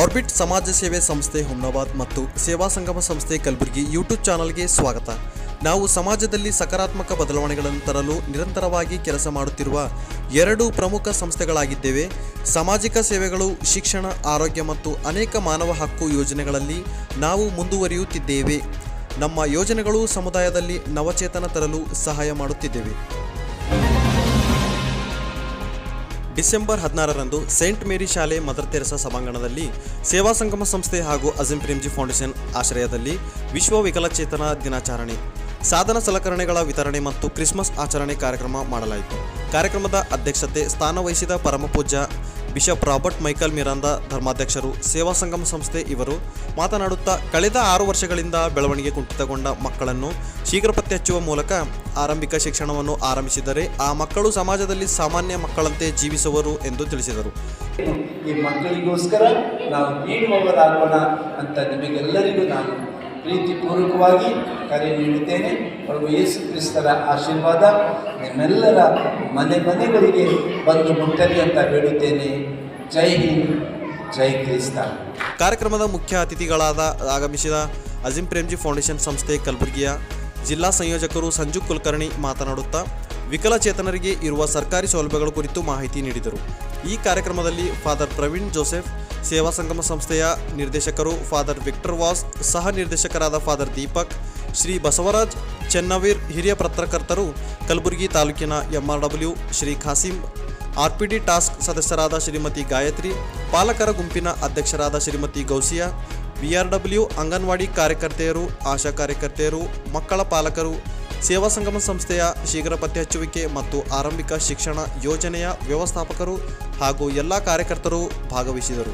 Orbit ಸಮಾಜ ಸೇವೆ ಸಂಸ್ಥೆ ಹುಮ್ನಾಬಾದ್ ಮತ್ತು ಸೇವಾ ಸಂಗಮ ಸಂಸ್ಥೆ ಕಲಬುರಗಿ ಯೂಟ್ಯೂಬ್ ಚಾನಲ್ಗೆ ಸ್ವಾಗತ ನಾವು ಸಮಾಜದಲ್ಲಿ ಸಕಾರಾತ್ಮಕ ಬದಲಾವಣೆಗಳನ್ನು ತರಲು ನಿರಂತರವಾಗಿ ಕೆಲಸ ಮಾಡುತ್ತಿರುವ ಎರಡು ಪ್ರಮುಖ ಸಂಸ್ಥೆಗಳಾಗಿದ್ದೇವೆ ಸಾಮಾಜಿಕ ಸೇವೆಗಳು ಶಿಕ್ಷಣ ಆರೋಗ್ಯ ಮತ್ತು ಅನೇಕ ಮಾನವ ಹಕ್ಕು ಯೋಜನೆಗಳಲ್ಲಿ ನಾವು ಮುಂದುವರಿಯುತ್ತಿದ್ದೇವೆ ನಮ್ಮ ಯೋಜನೆಗಳು ಸಮುದಾಯದಲ್ಲಿ ನವಚೇತನ ತರಲು ಸಹಾಯ ಮಾಡುತ್ತಿದ್ದೇವೆ ಡಿಸೆಂಬರ್ ಹದಿನಾರರಂದು ಸೇಂಟ್ ಮೇರಿ ಶಾಲೆ ಮದರ್ ತೆರೆಸಾ ಸಭಾಂಗಣದಲ್ಲಿ ಸೇವಾ ಸಂಗಮ ಸಂಸ್ಥೆ ಹಾಗೂ ಅಜಿಂ ಪ್ರೇಮ್ಜಿ ಫೌಂಡೇಶನ್ ಆಶ್ರಯದಲ್ಲಿ ವಿಶ್ವ ವಿಕಲಚೇತನ ದಿನಾಚರಣೆ, ಸಾಧನ ಸಲಕರಣೆಗಳ ವಿತರಣೆ ಮತ್ತು ಕ್ರಿಸ್ಮಸ್ ಆಚರಣೆ ಕಾರ್ಯಕ್ರಮ ಮಾಡಲಾಯಿತು. ಕಾರ್ಯಕ್ರಮದ ಅಧ್ಯಕ್ಷತೆ ಸ್ಥಾನ ವಹಿಸಿದ ಪರಮಪೂಜ್ಯ ಬಿಷಪ್ ರಾಬರ್ಟ್ ಮೈಕಲ್ ಮಿರಾಂದ ಧರ್ಮಾಧ್ಯಕ್ಷರು, ಸೇವಾ ಸಂಗಮ ಸಂಸ್ಥೆ ಇವರು ಮಾತನಾಡುತ್ತಾ ಕಳೆದ ಆರು ವರ್ಷಗಳಿಂದ ಬೆಳವಣಿಗೆ ಕುಂಠಿತಗೊಂಡ ಮಕ್ಕಳನ್ನು ಶೀಘ್ರ ಪತ್ತೆ ಹಚ್ಚುವ ಮೂಲಕ ಆರಂಭಿಕ ಶಿಕ್ಷಣವನ್ನು ಆರಂಭಿಸಿದರೆ ಆ ಮಕ್ಕಳು ಸಮಾಜದಲ್ಲಿ ಸಾಮಾನ್ಯ ಮಕ್ಕಳಂತೆ ಜೀವಿಸುವರು ಎಂದು ತಿಳಿಸಿದರು. ಈ ಮಕ್ಕಳಿಗೋಸ್ಕರ ನಾವು ನೀಡುವವರಾಗೋಣ ಅಂತ ನಿಮಗೆಲ್ಲರಿಗೂ ನಾನು ಪ್ರೀತಿಪೂರ್ವಕವಾಗಿ ಕರೆ ನೀಡುತ್ತೇನೆ. ಪ್ರಭು ಯೇಸು ಕ್ರಿಸ್ತರ ಆಶೀರ್ವಾದ ನಿಮ್ಮೆಲ್ಲರ ಮನೆ ಮನೆಗಳಿಗೆ ಬಂದು ಮುಟ್ಟಲಿ ಅಂತ ಹೇಳುತ್ತೇನೆ. ಜೈ ಹಿಂದ್, ಜೈ ಕ್ರಿಸ್ತ. ಕಾರ್ಯಕ್ರಮದ ಮುಖ್ಯ ಅತಿಥಿಗಳಾದ ಆಗಮಿಸಿದ ಅಜಿಂ ಪ್ರೇಮ್ಜಿ ಫೌಂಡೇಶನ್ ಸಂಸ್ಥೆ ಕಲಬುರಗಿಯ ಜಿಲ್ಲಾ ಸಂಯೋಜಕರು ಸಂಜು ಕುಲಕರ್ಣಿ ಮಾತನಾಡುತ್ತಾ ವಿಕಲಚೇತನರಿಗೆ ಇರುವ ಸರ್ಕಾರಿ ಸೌಲಭ್ಯಗಳ ಕುರಿತು ಮಾಹಿತಿ ನೀಡಿದರು. ಈ ಕಾರ್ಯಕ್ರಮದಲ್ಲಿ ಫಾದರ್ ಪ್ರವೀಣ್ ಜೋಸೆಫ್, ಸೇವಾ ಸಂಗಮ ಸಂಸ್ಥೆಯ ನಿರ್ದೇಶಕರು ಫಾದರ್ ವಿಕ್ಟರ್ ವಾಸ್, ಸಹ ನಿರ್ದೇಶಕರಾದ ಫಾದರ್ ದೀಪಕ್, ಶ್ರೀ ಬಸವರಾಜ್, ಚೆನ್ನವೀರ್, ಹಿರಿಯ ಪತ್ರಕರ್ತರು ಕಲಬುರಗಿ ತಾಲೂಕಿನ MRW, Shri Khasim, RPD task ಸದಸ್ಯರಾದ ಶ್ರೀಮತಿ ಗಾಯತ್ರಿ, ಪಾಲಕರ ಗುಂಪಿನ ಅಧ್ಯಕ್ಷರಾದ ಶ್ರೀಮತಿ ಗೌಸಿಯಾ ವಿಆರ್ಡಬ್ಲ್ಯೂ ಅಂಗನವಾಡಿ ಕಾರ್ಯಕರ್ತೆಯರು, ಆಶಾ ಕಾರ್ಯಕರ್ತೆಯರು, ಮಕ್ಕಳ ಪಾಲಕರು ಸೇವಾ ಸಂಗಮ ಸಂಸ್ಥೆಯ ಶೀಘ್ರ ಪತ್ತೆ ಹಚ್ಚುವಿಕೆ ಮತ್ತು ಆರಂಭಿಕ ಶಿಕ್ಷಣ ಯೋಜನೆಯ ವ್ಯವಸ್ಥಾಪಕರು ಹಾಗೂ ಎಲ್ಲ ಕಾರ್ಯಕರ್ತರು ಭಾಗವಹಿಸಿದರು.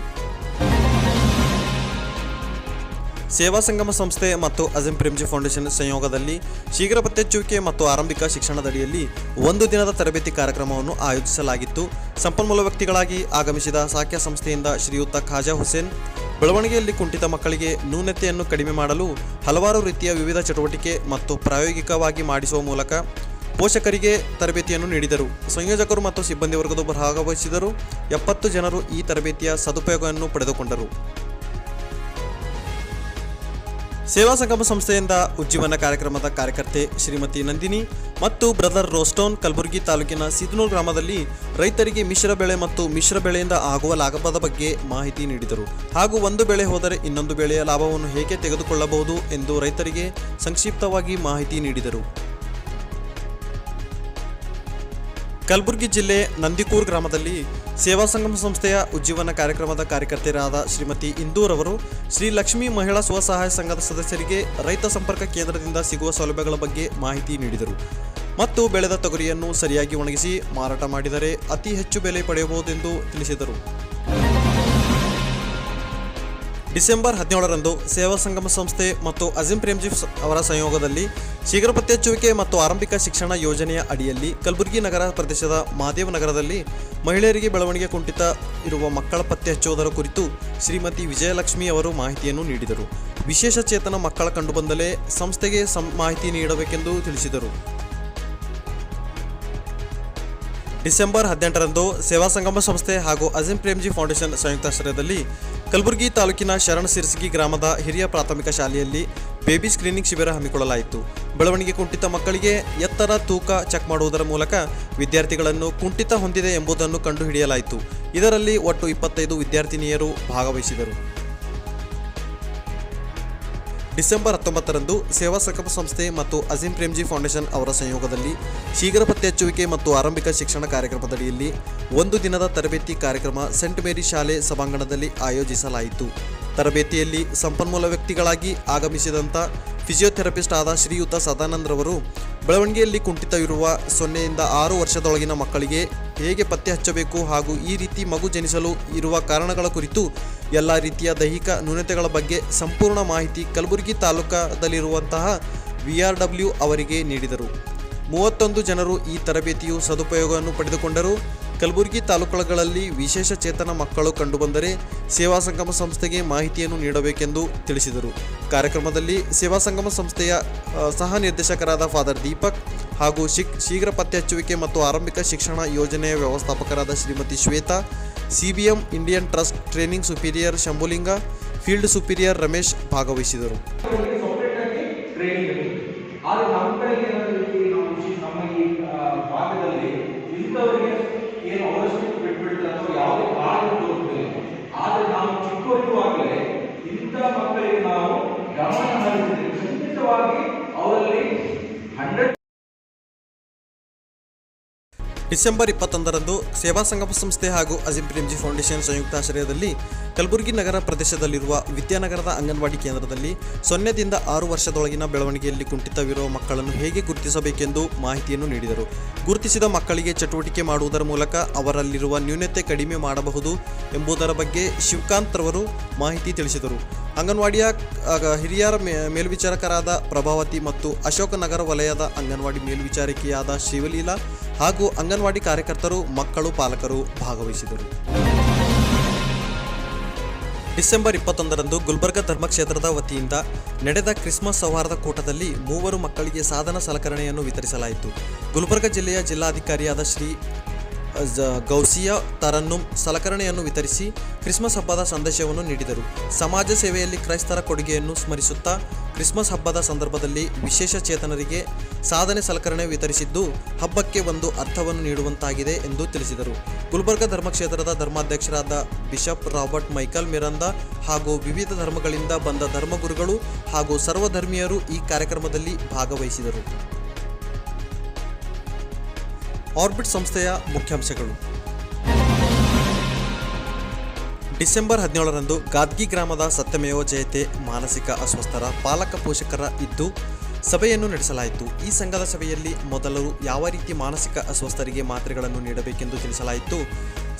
ಸೇವಾ ಸಂಗಮ ಸಂಸ್ಥೆ ಮತ್ತು ಅಜಿಂ ಪ್ರೇಮ್ಜಿ ಫೌಂಡೇಶನ್ ಸಂಯೋಗದಲ್ಲಿ ಶೀಘ್ರ ಪತ್ತೆಹಚ್ಚುವಿಕೆ ಮತ್ತು ಆರಂಭಿಕ ಶಿಕ್ಷಣದಡಿಯಲ್ಲಿ ಒಂದು ದಿನದ ತರಬೇತಿ ಕಾರ್ಯಕ್ರಮವನ್ನು ಆಯೋಜಿಸಲಾಗಿತ್ತು. ಸಂಪನ್ಮೂಲ ವ್ಯಕ್ತಿಗಳಾಗಿ ಆಗಮಿಸಿದ ಸಾಕ್ಯ ಸಂಸ್ಥೆಯಿಂದ ಶ್ರೀಯುತ ಖಾಜಾ ಹುಸೇನ್ ಬೆಳವಣಿಗೆಯಲ್ಲಿ ಕುಂಠಿತ ಮಕ್ಕಳಿಗೆ ನ್ಯೂನತೆಯನ್ನು ಕಡಿಮೆ ಮಾಡಲು ಹಲವಾರು ರೀತಿಯ ವಿವಿಧ ಚಟುವಟಿಕೆ ಮತ್ತು ಪ್ರಾಯೋಗಿಕವಾಗಿ ಮಾಡಿಸುವ ಮೂಲಕ ಪೋಷಕರಿಗೆ ತರಬೇತಿಯನ್ನು ನೀಡಿದರು. ಸಂಯೋಜಕರು ಮತ್ತು ಸಿಬ್ಬಂದಿ ವರ್ಗದ ಭಾಗವಹಿಸಿದರು. ಎಪ್ಪತ್ತು ಜನರು ಈ ತರಬೇತಿಯ ಸದುಪಯೋಗವನ್ನು ಪಡೆದುಕೊಂಡರು. ಸೇವಾ ಸಂಗಮ ಸಂಸ್ಥೆಯಿಂದ ಉಜ್ಜೀವನ ಕಾರ್ಯಕ್ರಮದ ಕಾರ್ಯಕರ್ತೆ ಶ್ರೀಮತಿ ನಂದಿನಿ ಮತ್ತು ಬ್ರದರ್ ರೋಸ್ಟೋನ್ ಕಲಬುರಗಿ ತಾಲೂಕಿನ ಸಿದ್ನೂರು ಗ್ರಾಮದಲ್ಲಿ ರೈತರಿಗೆ ಮಿಶ್ರ ಬೆಳೆ ಮತ್ತು ಮಿಶ್ರ ಬೆಳೆಯಿಂದ ಆಗುವ ಲಾಭದ ಬಗ್ಗೆ ಮಾಹಿತಿ ನೀಡಿದರು. ಹಾಗೂ ಒಂದು ಬೆಳೆ ಹೋದರೆ ಇನ್ನೊಂದು ಬೆಳೆಯ ಲಾಭವನ್ನು ಹೇಗೆ ತೆಗೆದುಕೊಳ್ಳಬಹುದು ಎಂದು ರೈತರಿಗೆ ಸಂಕ್ಷಿಪ್ತವಾಗಿ ಮಾಹಿತಿ ನೀಡಿದರು. ಕಲಬುರಗಿ ಜಿಲ್ಲೆ ನಂದಿಕೂರು ಗ್ರಾಮದಲ್ಲಿ ಸೇವಾ ಸಂಗಮ ಸಂಸ್ಥೆಯ ಉಜ್ಜೀವನ ಕಾರ್ಯಕ್ರಮದ ಕಾರ್ಯಕರ್ತೆಯರಾದ ಶ್ರೀಮತಿ ಇಂದೂರ್ ಅವರು ಶ್ರೀ ಲಕ್ಷ್ಮೀ ಮಹಿಳಾ ಸ್ವಸಹಾಯ ಸಂಘದ ಸದಸ್ಯರಿಗೆ ರೈತ ಸಂಪರ್ಕ ಕೇಂದ್ರದಿಂದ ಸಿಗುವ ಸೌಲಭ್ಯಗಳ ಬಗ್ಗೆ ಮಾಹಿತಿ ನೀಡಿದರು. ಮತ್ತು ಬೆಳೆದ ತೊಗರಿಯನ್ನು ಸರಿಯಾಗಿ ಒಣಗಿಸಿ ಮಾರಾಟ ಮಾಡಿದರೆ ಅತಿ ಹೆಚ್ಚು ಬೆಲೆ ಪಡೆಯಬಹುದೆಂದು ತಿಳಿಸಿದರು. ಡಿಸೆಂಬರ್ ಹದಿನೇಳರಂದು ಸೇವಾ ಸಂಗಮ ಸಂಸ್ಥೆ ಮತ್ತು ಅಜಿಂ ಪ್ರೇಮ್ಜಿ ಅವರ ಸಂಯೋಗದಲ್ಲಿ ಶೀಘ್ರ ಪತ್ತೆಹಚ್ಚುವಿಕೆ ಮತ್ತು ಆರಂಭಿಕ ಶಿಕ್ಷಣ ಯೋಜನೆಯ ಅಡಿಯಲ್ಲಿ ಕಲಬುರಗಿ ನಗರ ಪ್ರದೇಶದ ಮಹಾದೇವ ನಗರದಲ್ಲಿ ಮಹಿಳೆಯರಿಗೆ ಬೆಳವಣಿಗೆ ಕುಂಠಿತ ಇರುವ ಮಕ್ಕಳ ಪತ್ತೆ ಹಚ್ಚುವುದರ ಕುರಿತು ಶ್ರೀಮತಿ ವಿಜಯಲಕ್ಷ್ಮಿ ಅವರು ಮಾಹಿತಿಯನ್ನು ನೀಡಿದರು. ವಿಶೇಷ ಚೇತನ ಮಕ್ಕಳ ಕಂಡುಬಂದಲೇ ಸಂಸ್ಥೆಗೆ ಮಾಹಿತಿ ನೀಡಬೇಕೆಂದು ತಿಳಿಸಿದರು. ಡಿಸೆಂಬರ್ ಹದಿನೆಂಟರಂದು ಸೇವಾ ಸಂಗಮ ಸಂಸ್ಥೆ ಹಾಗೂ ಅಜಿಂ ಪ್ರೇಮ್ಜಿ ಫೌಂಡೇಶನ್ ಸಂಯುಕ್ತಾಶ್ರಯದಲ್ಲಿ ಕಲಬುರಗಿ ತಾಲೂಕಿನ ಶರಣ ಸಿರಸಗಿ ಗ್ರಾಮದ ಹಿರಿಯ ಪ್ರಾಥಮಿಕ ಶಾಲೆಯಲ್ಲಿ ಬೇಬಿ ಸ್ಕ್ರೀನಿಂಗ್ ಶಿಬಿರ ಹಮ್ಮಿಕೊಳ್ಳಲಾಯಿತು. ಬೆಳವಣಿಗೆ ಕುಂಠಿತ ಮಕ್ಕಳಿಗೆ ಎತ್ತರ ತೂಕ ಚೆಕ್ ಮಾಡುವುದರ ಮೂಲಕ ವಿದ್ಯಾರ್ಥಿಗಳನ್ನು ಕುಂಠಿತ ಹೊಂದಿದೆ ಎಂಬುದನ್ನು ಕಂಡುಹಿಡಿಯಲಾಯಿತು. ಇದರಲ್ಲಿ ಒಟ್ಟು ಇಪ್ಪತ್ತೈದು ವಿದ್ಯಾರ್ಥಿನಿಯರು ಭಾಗವಹಿಸಿದರು. ಡಿಸೆಂಬರ್ ಹತ್ತೊಂಬತ್ತರಂದು ಸೇವಾ ಸಂಕಲ್ಪ ಸಂಸ್ಥೆ ಮತ್ತು ಅಜೀಂ ಪ್ರೇಮ್ಜಿ ಫೌಂಡೇಶನ್ ಅವರ ಸಂಯೋಗದಲ್ಲಿ ಶೀಘ್ರ ಪತ್ತೆ ಹಚ್ಚುವಿಕೆ ಮತ್ತು ಆರಂಭಿಕ ಶಿಕ್ಷಣ ಕಾರ್ಯಕ್ರಮದಡಿಯಲ್ಲಿ ಒಂದು ದಿನದ ತರಬೇತಿ ಕಾರ್ಯಕ್ರಮ ಸೆಂಟ್ ಮೇರಿ ಶಾಲೆ ಸಭಾಂಗಣದಲ್ಲಿ ಆಯೋಜಿಸಲಾಯಿತು. ತರಬೇತಿಯಲ್ಲಿ ಸಂಪನ್ಮೂಲ ವ್ಯಕ್ತಿಗಳಾಗಿ ಆಗಮಿಸಿದಂಥ ಫಿಸಿಯೋಥೆರಪಿಸ್ಟ್ ಆದ ಶ್ರೀಯುತ ಸದಾನಂದ್ರವರು ಬೆಳವಣಿಗೆಯಲ್ಲಿ ಕುಂಠಿತವಿರುವ ಸೊನ್ನೆಯಿಂದ ಆರು ವರ್ಷದೊಳಗಿನ ಮಕ್ಕಳಿಗೆ ಹೇಗೆ ಪತ್ತೆ ಹಚ್ಚಬೇಕು ಹಾಗೂ ಈ ರೀತಿ ಮಗು ಜನಿಸಲು ಇರುವ ಕಾರಣಗಳ ಕುರಿತು ಎಲ್ಲ ರೀತಿಯ ದೈಹಿಕ ನ್ಯೂನತೆಗಳ ಬಗ್ಗೆ ಸಂಪೂರ್ಣ ಮಾಹಿತಿ ಕಲಬುರಗಿ ತಾಲೂಕಾದಲ್ಲಿರುವಂತಹ ವಿ ಆರ್ ಡಬ್ಲ್ಯೂ ಅವರಿಗೆ ನೀಡಿದರು. ಮೂವತ್ತೊಂದು ಜನರು ಈ ತರಬೇತಿಯು ಸದುಪಯೋಗವನ್ನು ಪಡೆದುಕೊಂಡರು. ಕಲಬುರಗಿ ತಾಲೂಕುಗಳಲ್ಲಿ ವಿಶೇಷ ಚೇತನ ಮಕ್ಕಳು ಕಂಡುಬಂದರೆ ಸೇವಾ ಸಂಗಮ ಸಂಸ್ಥೆಗೆ ಮಾಹಿತಿಯನ್ನು ನೀಡಬೇಕೆಂದು ತಿಳಿಸಿದರು. ಕಾರ್ಯಕ್ರಮದಲ್ಲಿ ಸೇವಾ ಸಂಗಮ ಸಂಸ್ಥೆಯ ಸಹ ನಿರ್ದೇಶಕರಾದ ಫಾದರ್ ದೀಪಕ್ ಹಾಗೂ ಶಿಕ್, ಶೀಘ್ರ ಪತ್ತೆ ಹಚ್ಚುವಿಕೆ ಮತ್ತು ಆರಂಭಿಕ ಶಿಕ್ಷಣ ಯೋಜನೆಯ ವ್ಯವಸ್ಥಾಪಕರಾದ Shrimati Shweta CBM Indian trust training superior Shambhulinga field superior Ramesh ಭಾಗವಹಿಸಿದರು. ನಾವು ಟ್ರೈನಿಂಗ್ ಇರುತ್ತೆ ಆದರೆ ಡಿಸೆಂಬರ್ ಇಪ್ಪತ್ತೊಂದರಂದು ಸೇವಾ ಸಂಗಮ ಸಂಸ್ಥೆ ಹಾಗೂ ಅಜಿಂ ಪ್ರೇಮ್ಜಿ ಫೌಂಡೇಶನ್ ಸಂಯುಕ್ತ ಆಶ್ರಯದಲ್ಲಿ ಕಲಬುರಗಿ ನಗರ ಪ್ರದೇಶದಲ್ಲಿರುವ ವಿದ್ಯಾನಗರದ ಅಂಗನವಾಡಿ ಕೇಂದ್ರದಲ್ಲಿ ಸೊನ್ನೆದಿಂದ ಆರು ವರ್ಷದೊಳಗಿನ ಬೆಳವಣಿಗೆಯಲ್ಲಿ ಕುಂಠಿತವಿರುವ ಮಕ್ಕಳನ್ನು ಹೇಗೆ ಗುರುತಿಸಬೇಕೆಂದು ಮಾಹಿತಿಯನ್ನು ನೀಡಿದರು. ಗುರುತಿಸಿದ ಮಕ್ಕಳಿಗೆ ಚಟುವಟಿಕೆ ಮಾಡುವುದರ ಮೂಲಕ ಅವರಲ್ಲಿರುವ ನ್ಯೂನತೆ ಕಡಿಮೆ ಮಾಡಬಹುದು ಎಂಬುದರ ಬಗ್ಗೆ ಶಿವಕಾಂತ್ ರವರು ಮಾಹಿತಿ ತಿಳಿಸಿದರು. ಅಂಗನವಾಡಿಯ ಹಿರಿಯರ ಮೇಲ್ವಿಚಾರಕರಾದ ಪ್ರಭಾವತಿ ಮತ್ತು ಅಶೋಕನಗರ ವಲಯದ ಅಂಗನವಾಡಿ ಮೇಲ್ವಿಚಾರಕಿಯಾದ ಶಿವಲೀಲಾ ಹಾಗೂ ಅಂಗನವಾಡಿ ಕಾರ್ಯಕರ್ತರು, ಮಕ್ಕಳು, ಪಾಲಕರು ಭಾಗವಹಿಸಿದರು. ಡಿಸೆಂಬರ್ ಇಪ್ಪತ್ತೊಂದರಂದು ಗುಲ್ಬರ್ಗ ಧರ್ಮಕ್ಷೇತ್ರದ ವತಿಯಿಂದ ನಡೆದ ಕ್ರಿಸ್ಮಸ್ ಸೌಹಾರ್ದ ಕೂಟದಲ್ಲಿ ಮೂವರು ಮಕ್ಕಳಿಗೆ ಸಾಧನ ಸಲಕರಣೆಯನ್ನು ವಿತರಿಸಲಾಯಿತು. ಗುಲ್ಬರ್ಗ ಜಿಲ್ಲೆಯ ಜಿಲ್ಲಾಧಿಕಾರಿಯಾದ ಶ್ರೀ ಗೌಸಿಯಾ ತರನ್ನುಂ ಸಲಕರಣೆಯನ್ನು ವಿತರಿಸಿ ಕ್ರಿಸ್ಮಸ್ ಹಬ್ಬದ ಸಂದೇಶವನ್ನು ನೀಡಿದರು. ಸಮಾಜ ಸೇವೆಯಲ್ಲಿ ಕ್ರೈಸ್ತರ ಕೊಡುಗೆಯನ್ನು ಸ್ಮರಿಸುತ್ತಾ ಕ್ರಿಸ್ಮಸ್ ಹಬ್ಬದ ಸಂದರ್ಭದಲ್ಲಿ ವಿಶೇಷ ಚೇತನರಿಗೆ ಸಾಧನೆ ಸಲಕರಣೆ ವಿತರಿಸಿದ್ದು ಹಬ್ಬಕ್ಕೆ ಒಂದು ಅರ್ಥವನ್ನು ನೀಡುವಂತಾಗಿದೆ ಎಂದು ತಿಳಿಸಿದರು. ಗುಲ್ಬರ್ಗ ಧರ್ಮಕ್ಷೇತ್ರದ ಧರ್ಮಾಧ್ಯಕ್ಷರಾದ ಬಿಷಪ್ ರಾಬರ್ಟ್ ಮೈಕಲ್ ಮಿರಂದ ಹಾಗೂ ವಿವಿಧ ಧರ್ಮಗಳಿಂದ ಬಂದ ಧರ್ಮಗುರುಗಳು ಹಾಗೂ ಸರ್ವಧರ್ಮೀಯರು ಈ ಕಾರ್ಯಕ್ರಮದಲ್ಲಿ ಭಾಗವಹಿಸಿದರು. ಆರ್ಬಿಟ್ ಸಂಸ್ಥೆಯ ಮುಖ್ಯಾಂಶಗಳು. ಡಿಸೆಂಬರ್ ಹದಿನೇಳರಂದು ಗಾದ್ಗಿ ಗ್ರಾಮದ ಸತ್ಯಮೇವ ಜಯತೆ ಮಾನಸಿಕ ಅಸ್ವಸ್ಥರ ಪಾಲಕ ಪೋಷಕರ ಇದ್ದು ಸಭೆಯನ್ನು ನಡೆಸಲಾಯಿತು. ಈ ಸಂಘದ ಸಭೆಯಲ್ಲಿ ಮೊದಲು ಯಾವ ರೀತಿ ಮಾನಸಿಕ ಅಸ್ವಸ್ಥರಿಗೆ ಮಾತ್ರೆಗಳನ್ನು ನೀಡಬೇಕೆಂದು ತಿಳಿಸಲಾಯಿತು.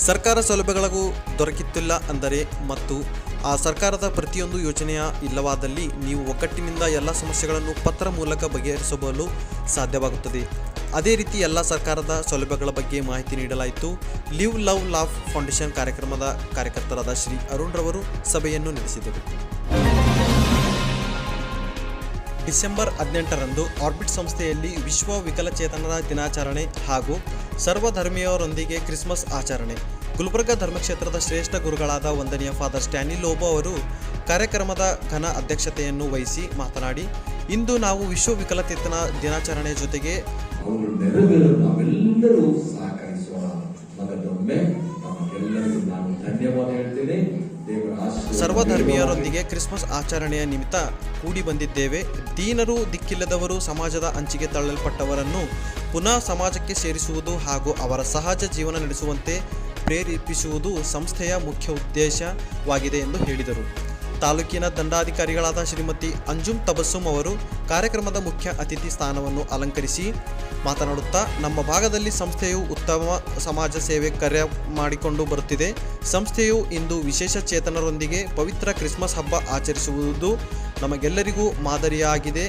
ಸರ್ಕಾರ ಸೌಲಭ್ಯಗಳಿಗೂ ದೊರಕಿತ್ತಿಲ್ಲ ಅಂದರೆ ಮತ್ತು ಆ ಸರ್ಕಾರದ ಪ್ರತಿಯೊಂದು ಯೋಜನೆಯ ಇಲ್ಲವಾದಲ್ಲಿ ನೀವು ಒಗ್ಗಟ್ಟಿನಿಂದ ಎಲ್ಲ ಸಮಸ್ಯೆಗಳನ್ನು ಪತ್ರ ಮೂಲಕ ಬಗೆಹರಿಸಬಲು ಸಾಧ್ಯವಾಗುತ್ತದೆ. ಅದೇ ರೀತಿ ಎಲ್ಲ ಸರ್ಕಾರದ ಸೌಲಭ್ಯಗಳ ಬಗ್ಗೆ ಮಾಹಿತಿ ನೀಡಲಾಯಿತು. ಲಿವ್, ಲವ್, ಲಾಫ್ ಫೌಂಡೇಶನ್ ಕಾರ್ಯಕ್ರಮದ ಕಾರ್ಯಕರ್ತರಾದ ಶ್ರೀ ಅರುಣ್ ರವರು ಸಭೆಯನ್ನು ನಡೆಸಿದರು. ಡಿಸೆಂಬರ್ ಹದಿನೆಂಟರಂದು ಆರ್ಬಿಟ್ ಸಂಸ್ಥೆಯಲ್ಲಿ ವಿಶ್ವ ವಿಕಲಚೇತನರ ದಿನಾಚರಣೆ ಹಾಗೂ ಸರ್ವಧರ್ಮೀಯರೊಂದಿಗೆ ಕ್ರಿಸ್ಮಸ್ ಆಚರಣೆ. ಗುಲ್ಬರ್ಗ ಧರ್ಮಕ್ಷೇತ್ರದ ಶ್ರೇಷ್ಠ ಗುರುಗಳಾದ ವಂದನೀಯ ಫಾದರ್ ಸ್ಟ್ಯಾನಿ ಲೋಬೋ ಅವರು ಕಾರ್ಯಕ್ರಮದ ಘನ ಅಧ್ಯಕ್ಷತೆಯನ್ನು ವಹಿಸಿ ಮಾತನಾಡಿ, ಇಂದು ನಾವು ವಿಶ್ವ ವಿಕಲಚೇತನ ದಿನಾಚರಣೆ ಜೊತೆಗೆ ಅವರು ನೆರವೇರಲು ನಾವೆಲ್ಲರೂ ಸಹಕರಿಸೋಣ. ಮಗದೊಮ್ಮೆ ನಮಗೆಲ್ಲರಿಗೂ ನಾನು ಧನ್ಯವಾದ ಹೇಳ್ತೇನೆ. ಸರ್ವಧರ್ಮೀಯರೊಂದಿಗೆ ಕ್ರಿಸ್ಮಸ್ ಆಚರಣೆಯ ನಿಮಿತ್ತ ಕೂಡಿ ಬಂದಿದ್ದೇವೆ. ದೀನರು, ದಿಕ್ಕಿಲ್ಲದವರು, ಸಮಾಜದ ಅಂಚಿಗೆ ತಳ್ಳಲ್ಪಟ್ಟವರನ್ನು ಪುನಃ ಸಮಾಜಕ್ಕೆ ಸೇರಿಸುವುದು ಹಾಗೂ ಅವರ ಸಹಜ ಜೀವನ ನಡೆಸುವಂತೆ ಪ್ರೇರೇಪಿಸುವುದು ಸಂಸ್ಥೆಯ ಮುಖ್ಯ ಉದ್ದೇಶವಾಗಿದೆ ಎಂದು ಹೇಳಿದರು. ತಾಲೂಕಿನ ದಂಡಾಧಿಕಾರಿಗಳಾದ ಶ್ರೀಮತಿ ಅಂಜುಮ್ ತಬಸ್ಸುಮ್ ಅವರು ಕಾರ್ಯಕ್ರಮದ ಮುಖ್ಯ ಅತಿಥಿ ಸ್ಥಾನವನ್ನು ಅಲಂಕರಿಸಿ ಮಾತನಾಡುತ್ತಾ, ನಮ್ಮ ಭಾಗದಲ್ಲಿ ಸಂಸ್ಥೆಯು ಉತ್ತಮ ಸಮಾಜ ಸೇವೆ ಕಾರ್ಯ ಮಾಡಿಕೊಂಡು ಬರುತ್ತಿದೆ. ಸಂಸ್ಥೆಯು ಇಂದು ವಿಶೇಷ ಚೇತನರೊಂದಿಗೆ ಪವಿತ್ರ ಕ್ರಿಸ್ಮಸ್ ಹಬ್ಬ ಆಚರಿಸುವುದು ನಮಗೆಲ್ಲರಿಗೂ ಮಾದರಿಯಾಗಿದೆ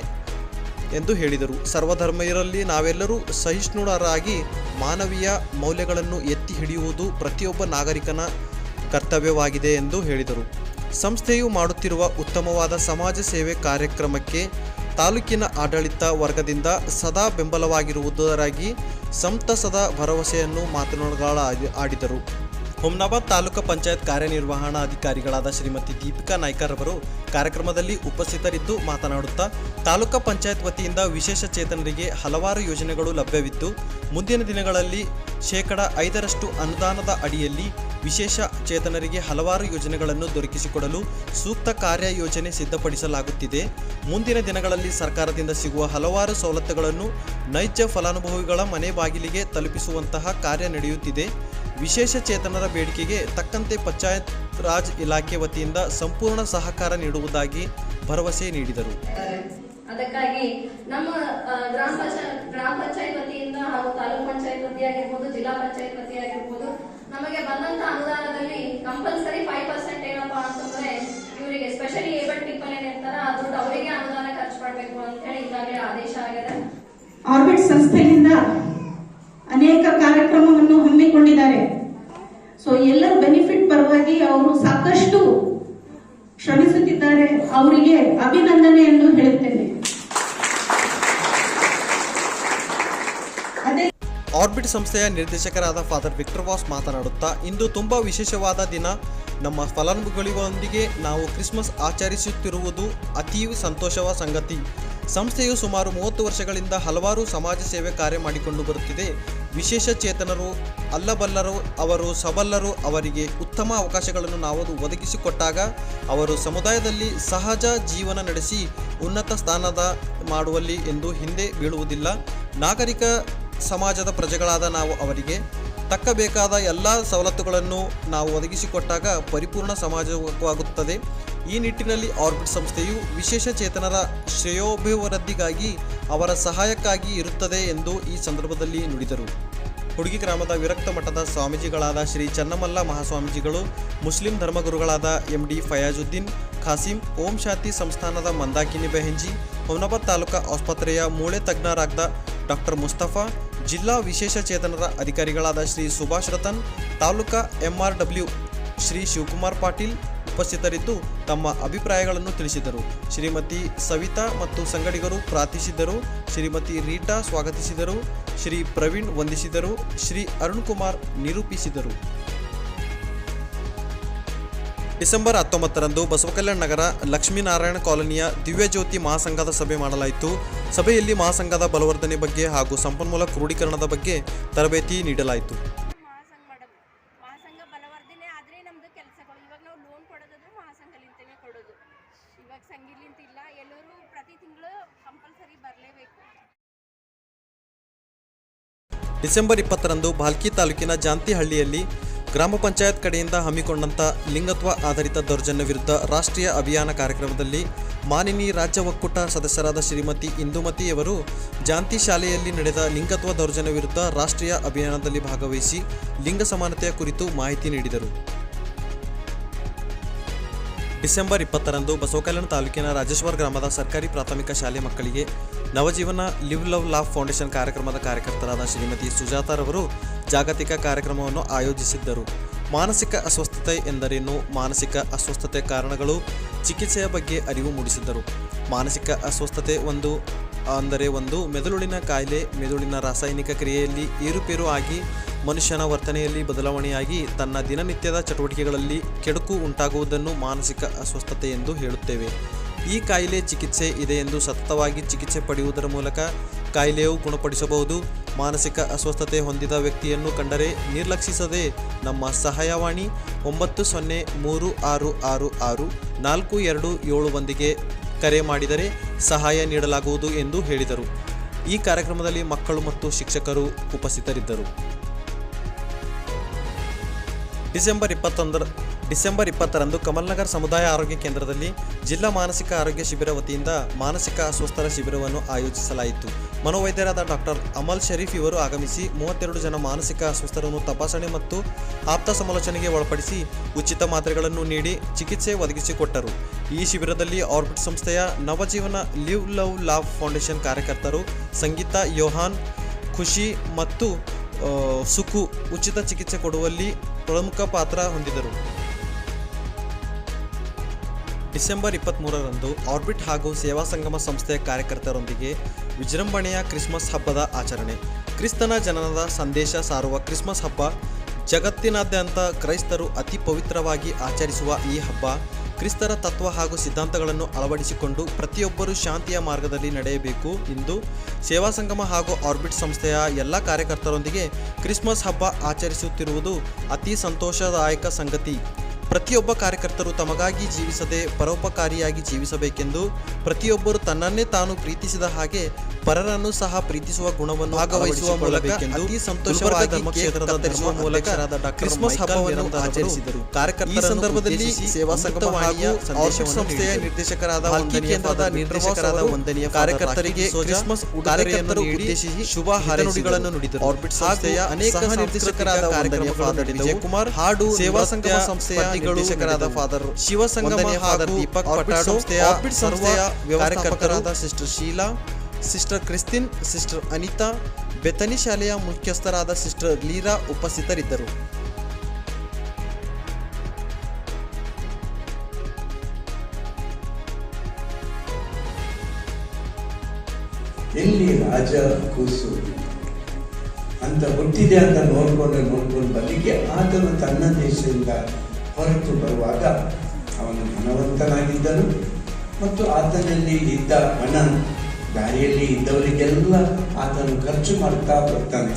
ಎಂದು ಹೇಳಿದರು. ಸರ್ವಧರ್ಮೀಯರಲ್ಲಿ ನಾವೆಲ್ಲರೂ ಸಹಿಷ್ಣುರಾಗಿ ಮಾನವೀಯ ಮೌಲ್ಯಗಳನ್ನು ಎತ್ತಿ ಹಿಡಿಯುವುದು ಪ್ರತಿಯೊಬ್ಬ ನಾಗರಿಕನ ಕರ್ತವ್ಯವಾಗಿದೆ ಎಂದು ಹೇಳಿದರು. ಸಂಸ್ಥೆಯು ಮಾಡುತ್ತಿರುವ ಉತ್ತಮವಾದ ಸಮಾಜ ಸೇವೆ ಕಾರ್ಯಕ್ರಮಕ್ಕೆ ತಾಲೂಕಿನ ಆಡಳಿತ ವರ್ಗದಿಂದ ಸದಾ ಬೆಂಬಲವಾಗಿರುವುದರಾಗಿ ಸಂತಸದ ಭರವಸೆಯನ್ನು ಮಾತನಾಡ ಆಡಿದರು. ಹುಮ್ನಾಬಾದ್ ತಾಲೂಕು ಪಂಚಾಯತ್ ಕಾರ್ಯನಿರ್ವಹಣಾ ಅಧಿಕಾರಿಗಳಾದ ಶ್ರೀಮತಿ ದೀಪಿಕಾ ನಾಯ್ಕರ್ ಅವರು ಕಾರ್ಯಕ್ರಮದಲ್ಲಿ ಉಪಸ್ಥಿತರಿದ್ದು ಮಾತನಾಡುತ್ತಾ, ತಾಲೂಕು ಪಂಚಾಯತ್ ವತಿಯಿಂದ ವಿಶೇಷ ಚೇತನರಿಗೆ ಹಲವಾರು ಯೋಜನೆಗಳು ಲಭ್ಯವಿದ್ದು, ಮುಂದಿನ ದಿನಗಳಲ್ಲಿ ಶೇಕಡ ಐದರಷ್ಟು ಅನುದಾನದ ಅಡಿಯಲ್ಲಿ ವಿಶೇಷ ಚೇತನರಿಗೆ ಹಲವಾರು ಯೋಜನೆಗಳನ್ನು ದೊರಕಿಸಿಕೊಡಲು ಸೂಕ್ತ ಕಾರ್ಯಯೋಜನೆ ಸಿದ್ಧಪಡಿಸಲಾಗುತ್ತಿದೆ. ಮುಂದಿನ ದಿನಗಳಲ್ಲಿ ಸರ್ಕಾರದಿಂದ ಸಿಗುವ ಹಲವಾರು ಸವಲತ್ತುಗಳನ್ನು ನೈಜ ಫಲಾನುಭವಿಗಳ ಮನೆ ಬಾಗಿಲಿಗೆ ತಲುಪಿಸುವಂತಹ ಕಾರ್ಯ ನಡೆಯುತ್ತಿದೆ. ವಿಶೇಷ ಚೇತನರ ಬೇಡಿಕೆಗೆ ತಕ್ಕಂತೆ ಪಂಚಾಯತ್ ರಾಜ್ ಇಲಾಖೆ ವತಿಯಿಂದ ಸಂಪೂರ್ಣ ಸಹಕಾರ ನೀಡುವುದಾಗಿ ಭರವಸೆ ನೀಡಿದರು. ಅದಕ್ಕಾಗಿ ನಮ್ಮ ಗ್ರಾಮ ಪಂಚಾಯತ್ ಗ್ರಾಮ ಪಂಚಾಯತ್ ವತಿಯಿಂದ ಹಾಗೂ ತಾಲೂಕ್ ಪಂಚಾಯತ್ ವತಿಯಾಗಿರ್ಬೋದು ಜಿಲ್ಲಾ ಪಂಚಾಯತ್ ವತಿಯಾಗಿರ್ಬೋದು ನಮಗೆ ಬಂದಂತ ಅನುದಾನದಲ್ಲಿ ಕಂಪಲ್ಸರಿ ಫೈವ್ ಪರ್ಸೆಂಟ್ ಏನಪ್ಪಾ ಅಂತಂದ್ರೆ ಇವರಿಗೆ ಸ್ಪೆಷಲಿ ಏಬಲ್ ಪೀಪಲ್ ಏನಿರ್ತಾರ ದುಡ್ಡು ಅವರಿಗೆ ಅನುದಾನ ಖರ್ಚು ಮಾಡಬೇಕು ಅಂತ ಹೇಳಿ ಈಗಾಗಲೇ ಆದೇಶ ಆಗಿದೆ. ಆರ್ಬಿಟ್ ಸಂಸ್ಥೆಯಿಂದ ಅನೇಕ ಕಾರ್ಯಕ್ರಮವನ್ನು ಹಮ್ಮಿಕೊಂಡಿದ್ದಾರೆ. ಸೊ ಎಲ್ಲರ ಬೆನಿಫಿಟ್ ಪರವಾಗಿ ಅವರು ಸಾಕಷ್ಟು ಶ್ರಮಿಸುತ್ತಿದ್ದಾರೆ. ಅವರಿಗೆ ಅಭಿನಂದನೆ ಎಂದು ಹೇಳುತ್ತೇನೆ. ಆರ್ಬಿಟ್ ಸಂಸ್ಥೆಯ ನಿರ್ದೇಶಕರಾದ ಫಾದರ್ ವಿಕ್ಟರ್ ವಾಸ್ ಮಾತನಾಡುತ್ತಾ, ಇಂದು ತುಂಬ ವಿಶೇಷವಾದ ದಿನ. ನಮ್ಮ ಫಲಾನುಭವಿಗಳೊಂದಿಗೆ ನಾವು ಕ್ರಿಸ್ಮಸ್ ಆಚರಿಸುತ್ತಿರುವುದು ಅತೀವ ಸಂತೋಷವ ಸಂಗತಿ. ಸಂಸ್ಥೆಯು ಸುಮಾರು ಮೂವತ್ತು ವರ್ಷಗಳಿಂದ ಹಲವಾರು ಸಮಾಜ ಸೇವೆ ಕಾರ್ಯ ಮಾಡಿಕೊಂಡು ಬರುತ್ತಿದೆ. ವಿಶೇಷ ಚೇತನರು, ಅಲ್ಲಬಲ್ಲರು, ಅವರು ಸಬಲ್ಲರು, ಅವರಿಗೆ ಉತ್ತಮ ಅವಕಾಶಗಳನ್ನು ನಾವು ಒದಗಿಸಿಕೊಟ್ಟಾಗ ಅವರು ಸಮುದಾಯದಲ್ಲಿ ಸಹಜ ಜೀವನ ನಡೆಸಿ ಉನ್ನತ ಸ್ಥಾನದ ಮಾಡುವಲ್ಲಿ ಎಂದು ಹಿಂದೆ ಬೀಳುವುದಿಲ್ಲ. ನಾಗರಿಕ ಸಮಾಜದ ಪ್ರಜೆಗಳಾದ ನಾವು ಅವರಿಗೆ ತಕ್ಕಬೇಕಾದ ಎಲ್ಲ ಸವಲತ್ತುಗಳನ್ನು ನಾವು ಒದಗಿಸಿಕೊಟ್ಟಾಗ ಪರಿಪೂರ್ಣ ಸಮಾಜವಾಗುತ್ತದೆ. ಈ ನಿಟ್ಟಿನಲ್ಲಿ ಆರ್ಬಿಟ್ ಸಂಸ್ಥೆಯು ವಿಶೇಷ ಚೇತನರ ಶ್ರೇಯೋಭಿವೃದ್ಧಿಗಾಗಿ ಅವರ ಸಹಾಯಕ್ಕಾಗಿ ಇರುತ್ತದೆ ಎಂದು ಈ ಸಂದರ್ಭದಲ್ಲಿ ನುಡಿದರು. ಹುಡುಗಿ ಗ್ರಾಮದ ವಿರಕ್ತ ಮಠದ ಸ್ವಾಮೀಜಿಗಳಾದ ಶ್ರೀ ಚನ್ನಮಲ್ಲ ಮಹಾಸ್ವಾಮೀಜಿಗಳು, ಮುಸ್ಲಿಂ ಧರ್ಮಗುರುಗಳಾದ ಎಂ ಡಿ ಫಯಾಜುದ್ದೀನ್, ಖಾಸಿಂ ಓಂ ಶಾಂತಿ ಸಂಸ್ಥಾನದ ಮಂದಾಕಿನಿ ಬೆಹೆಂಜಿ ಹುಮ್ನಾಬಾದ್ ತಾಲೂಕಾ ಆಸ್ಪತ್ರೆಯ ಮೂಳೆ ತಜ್ಞರಾದ ಡಾಕ್ಟರ್ ಮುಸ್ತಫಾ, ಜಿಲ್ಲಾ ವಿಶೇಷ ಚೇತನರ ಅಧಿಕಾರಿಗಳಾದ ಶ್ರೀ ಸುಭಾಷ್ ರತನ್, ತಾಲೂಕಾ ಎಂಆರ್ಡಬ್ಲ್ಯೂ ಶ್ರೀ ಶಿವಕುಮಾರ್ ಪಾಟೀಲ್ ಉಪಸ್ಥಿತರಿದ್ದು ತಮ್ಮ ಅಭಿಪ್ರಾಯಗಳನ್ನು ತಿಳಿಸಿದರು. ಶ್ರೀಮತಿ ಸವಿತಾ ಮತ್ತು ಸಂಗಡಿಗರು ಪ್ರಾರ್ಥಿಸಿದರು ಶ್ರೀಮತಿ ರೀಟಾ ಸ್ವಾಗತಿಸಿದರು. ಶ್ರೀ ಪ್ರವೀಣ್ ವಂದಿಸಿದರು. ಶ್ರೀ ಅರುಣ್ ಕುಮಾರ್ ನಿರೂಪಿಸಿದರು. ಡಿಸೆಂಬರ್ ಹತ್ತೊಂಬತ್ತರಂದು ಬಸವಕಲ್ಯಾಣ ನಗರ ಲಕ್ಷ್ಮೀನಾರಾಯಣ ಕಾಲೋನಿಯ ದಿವ್ಯಜ್ಯೋತಿ ಮಹಾಸಂಘದ ಸಭೆ ಮಾಡಲಾಯಿತು. ಸಭೆಯಲ್ಲಿ ಮಹಾಸಂಘದ ಬಲವರ್ಧನೆ ಬಗ್ಗೆ ಹಾಗೂ ಸಂಪನ್ಮೂಲ ಕ್ರೋಢೀಕರಣದ ಬಗ್ಗೆ ತರಬೇತಿ ನೀಡಲಾಯಿತು. ಇಲ್ಲ, ಎಲ್ಲರೂ ಪ್ರತಿ ತಿಂಗಳು ಕಂಪಲ್ಸರಿ ಬರಲೇಬೇಕು. ಡಿಸೆಂಬರ್ ಇಪ್ಪತ್ತರಂದು ಭಾಲ್ಕಿ ತಾಲೂಕಿನ ಜಾಂತಿಹಳ್ಳಿಯಲ್ಲಿ ಗ್ರಾಮ ಪಂಚಾಯತ್ ಕಡೆಯಿಂದ ಹಮ್ಮಿಕೊಂಡಂಥ ಲಿಂಗತ್ವ ಆಧಾರಿತ ದೌರ್ಜನ್ಯ ವಿರುದ್ಧ ರಾಷ್ಟ್ರೀಯ ಅಭಿಯಾನ ಕಾರ್ಯಕ್ರಮದಲ್ಲಿ ಮಾನಿನಿ ರಾಜ್ಯ ಒಕ್ಕೂಟ ಸದಸ್ಯರಾದ ಶ್ರೀಮತಿ ಇಂದುಮತಿಯವರು ಜಾಂತಿ ಶಾಲೆಯಲ್ಲಿ ನಡೆದ ಲಿಂಗತ್ವ ದೌರ್ಜನ್ಯ ವಿರುದ್ಧ ರಾಷ್ಟ್ರೀಯ ಅಭಿಯಾನದಲ್ಲಿ ಭಾಗವಹಿಸಿ ಲಿಂಗ ಸಮಾನತೆಯ ಕುರಿತು ಮಾಹಿತಿ ನೀಡಿದರು. ಡಿಸೆಂಬರ್ ಇಪ್ಪತ್ತರಂದು ಬಸವಕಲ್ಯಾಣ ತಾಲೂಕಿನ ರಾಜೇಶ್ವರ ಗ್ರಾಮದ ಸರ್ಕಾರಿ ಪ್ರಾಥಮಿಕ ಶಾಲೆ ಮಕ್ಕಳಿಗೆ Navajeevana live love laugh foundation ಕಾರ್ಯಕ್ರಮದ ಕಾರ್ಯಕರ್ತರಾದ ಶ್ರೀಮತಿ ಸುಜಾತಾರವರು ಜಾಗತಿಕ ಕಾರ್ಯಕ್ರಮವನ್ನು ಆಯೋಜಿಸಿದ್ದರು. ಮಾನಸಿಕ ಅಸ್ವಸ್ಥತೆ ಎಂದರೇನು? ಮಾನಸಿಕ ಅಸ್ವಸ್ಥತೆ ಕಾರಣಗಳು ಚಿಕಿತ್ಸೆಯ ಬಗ್ಗೆ ಅರಿವು ಮೂಡಿಸಿದ್ದರು. ಮಾನಸಿಕ ಅಸ್ವಸ್ಥತೆ ಒಂದು ಅಂದರೆ ಒಂದು ಮೆದುಳಿನ ಕಾಯಿಲೆ, ಮೆದುಳಿನ ರಾಸಾಯನಿಕ ಕ್ರಿಯೆಯಲ್ಲಿ ಏರುಪೇರು ಆಗಿ ಮನುಷ್ಯನ ವರ್ತನೆಯಲ್ಲಿ ಬದಲಾವಣೆಯಾಗಿ ತನ್ನ ದಿನನಿತ್ಯದ ಚಟುವಟಿಕೆಗಳಲ್ಲಿ ಕೆಡುಕು ಉಂಟಾಗುವುದನ್ನು ಮಾನಸಿಕ ಅಸ್ವಸ್ಥತೆ ಎಂದು ಹೇಳುತ್ತೇವೆ. ಈ ಕಾಯಿಲೆ ಚಿಕಿತ್ಸೆ ಇದೆ ಎಂದು ಸತತವಾಗಿ ಚಿಕಿತ್ಸೆ ಪಡೆಯುವುದರ ಮೂಲಕ ಕಾಯಿಲೆಯು ಗುಣಪಡಿಸಬಹುದು. ಮಾನಸಿಕ ಅಸ್ವಸ್ಥತೆ ಹೊಂದಿದ ವ್ಯಕ್ತಿಯನ್ನು ಕಂಡರೆ ನಿರ್ಲಕ್ಷಿಸದೆ ನಮ್ಮ ಸಹಾಯವಾಣಿ ಒಂಬತ್ತು ಸೊನ್ನೆ ಮೂರು ಆರು ಆರು ಆರು ನಾಲ್ಕು ಎರಡು ಏಳು ಒಂದಿಗೆ ಕರೆ ಮಾಡಿದರೆ ಸಹಾಯ ನೀಡಲಾಗುವುದು ಎಂದು ಹೇಳಿದರು. ಈ ಕಾರ್ಯಕ್ರಮದಲ್ಲಿ ಮಕ್ಕಳು ಮತ್ತು ಶಿಕ್ಷಕರು ಉಪಸ್ಥಿತರಿದ್ದರು. ಡಿಸೆಂಬರ್ ಇಪ್ಪತ್ತೊಂದರ ಡಿಸೆಂಬರ್ ಇಪ್ಪತ್ತರಂದು ಕಮಲ್ನಗರ್ ಸಮುದಾಯ ಆರೋಗ್ಯ ಕೇಂದ್ರದಲ್ಲಿ ಜಿಲ್ಲಾ ಮಾನಸಿಕ ಆರೋಗ್ಯ ಶಿಬಿರ ವತಿಯಿಂದ ಮಾನಸಿಕ ಅಸ್ವಸ್ಥರ ಶಿಬಿರವನ್ನು ಆಯೋಜಿಸಲಾಯಿತು. ಮನೋವೈದ್ಯರಾದ ಡಾಕ್ಟರ್ ಅಮಲ್ ಶರೀಫ್ ಇವರು ಆಗಮಿಸಿ ಮೂವತ್ತೆರಡು ಜನ ಮಾನಸಿಕ ಅಸ್ವಸ್ಥರನ್ನು ತಪಾಸಣೆ ಮತ್ತು ಆಪ್ತ ಸಮಾಲೋಚನೆಗೆ ಒಳಪಡಿಸಿ ಉಚಿತ ಮಾತ್ರೆಗಳನ್ನು ನೀಡಿ ಚಿಕಿತ್ಸೆ ಒದಗಿಸಿಕೊಟ್ಟರು. ಈ ಶಿಬಿರದಲ್ಲಿ ಆರ್ಬಿಟ್ ಸಂಸ್ಥೆಯ Navajeevana live love laugh foundation ಕಾರ್ಯಕರ್ತರು ಸಂಗೀತ ಯೋಹಾನ್, ಖುಷಿ ಮತ್ತು ಸುಕು ಉಚಿತ ಚಿಕಿತ್ಸೆ ಕೊಡುವಲ್ಲಿ ಪ್ರಮುಖ ಪಾತ್ರ ಹೊಂದಿದರು. ಡಿಸೆಂಬರ್ ಇಪ್ಪತ್ತ್ಮೂರರಂದು ಆರ್ಬಿಟ್ ಹಾಗೂ ಸೇವಾ ಸಂಗಮ ಸಂಸ್ಥೆಯ ಕಾರ್ಯಕರ್ತರೊಂದಿಗೆ ವಿಜೃಂಭಣೆಯ ಕ್ರಿಸ್ಮಸ್ ಹಬ್ಬದ ಆಚರಣೆ. ಕ್ರಿಸ್ತನ ಜನನದ ಸಂದೇಶ ಸಾರುವ ಕ್ರಿಸ್ಮಸ್ ಹಬ್ಬ ಜಗತ್ತಿನಾದ್ಯಂತ ಕ್ರೈಸ್ತರು ಅತಿ ಪವಿತ್ರವಾಗಿ ಆಚರಿಸುವ ಈ ಹಬ್ಬ ಕ್ರಿಸ್ತರ ತತ್ವ ಹಾಗೂ ಸಿದ್ಧಾಂತಗಳನ್ನು ಅಳವಡಿಸಿಕೊಂಡು ಪ್ರತಿಯೊಬ್ಬರೂ ಶಾಂತಿಯ ಮಾರ್ಗದಲ್ಲಿ ನಡೆಯಬೇಕು ಎಂದು ಸೇವಾ ಸಂಗಮ ಹಾಗೂ ಆರ್ಬಿಟ್ ಸಂಸ್ಥೆಯ ಎಲ್ಲ ಕಾರ್ಯಕರ್ತರೊಂದಿಗೆ ಕ್ರಿಸ್ಮಸ್ ಹಬ್ಬ ಆಚರಿಸುತ್ತಿರುವುದು ಅತಿ ಸಂತೋಷದಾಯಕ ಸಂಗತಿ. ಪ್ರತಿಯೊಬ್ಬ ಕಾರ್ಯಕರ್ತರು ತಮಗಾಗಿ ಜೀವಿಸದೆ ಪರೋಪಕಾರಿಯಾಗಿ ಜೀವಿಸಬೇಕೆಂದು ಪ್ರತಿಯೊಬ್ಬರು ತನ್ನನ್ನೇ ತಾನು ಪ್ರೀತಿಸಿದ ಹಾಗೆ ಪರರನ್ನು ಸಹ ಪ್ರೀತಿಸುವ ಗುಣವನ್ನು ಭಾಗವಹಿಸುವ ಮೂಲಕ ಕ್ರಿಸ್ಮಸ್ ಹಬ್ಬವನ್ನು ಆಚರಿಸಿದರು. ಈ ಸಂದರ್ಭದಲ್ಲಿ ಸೇವಾ ಸಂಸ್ಥೆಯ ನಿರ್ದೇಶಕರಾದ ನಿರ್ದೇಶಕರಾದ ವಂದನೀಯ ಕಾರ್ಯಕರ್ತರಿಗೆ ಕ್ರಿಸ್ಮಸ್ ಕಾರ್ಯಕರ್ತರು ಉದ್ದೇಶಿಸಿ ಶುಭ ಹಾರನುಡಿಗಳನ್ನು ನುಡಿದರು. ಆರ್ಬಿಟ್ ಸಂಸ್ಥೆಯ ಅನೇಕ ನಿರ್ದೇಶಕರಾದ ವಂದನೀಯ ಕುಮಾರ್ ಹಾಡು ಸೇವಾ ಸಂಘ ಸಂಸ್ಥೆಯ ನಿರ್ದೇಶಕರಾದ ಫಾದರ್ ಶಿವಸಂಗಮ ಫಾದರ್ ದೀಪಕ್ ಪಟಾಡು ಸಂಸ್ಥೆಯ ಸಂಸ್ಥೆಯ ಕಾರ್ಯಕರ್ತರಾದ sister Sheela sister Christine sister Anitha Bethany ಶಾಲೆಯ ಮುಖ್ಯಸ್ಥರಾದ ಸಿಸ್ಟರ್ ಲೀರಾ ಉಪಸ್ಥಿತರಿದ್ದರು. ಎಲ್ಲಿ ರಾಜ ಕೂಸು? ಅಂತ ಹುಟ್ಟಿದೆ ಅಂತ ನೋಡ್ಕೊಂಡು ನೋಡ್ಕೊಂಡು ಬರಲಿಕ್ಕೆ ಆತನು ತನ್ನ ದೇಶದಿಂದ ಹೊರಟು ಬರುವಾಗ ಅವನು ಧನವಂತನಾಗಿದ್ದನು ಮತ್ತು ಆತನಲ್ಲಿ ಇದ್ದ ಹಣ ದಾರಿಯಲ್ಲಿ ಇದ್ದವರಿಗೆಲ್ಲ ಆತನು ಖರ್ಚು ಮಾಡ್ತಾ ಬರ್ತಾನೆ.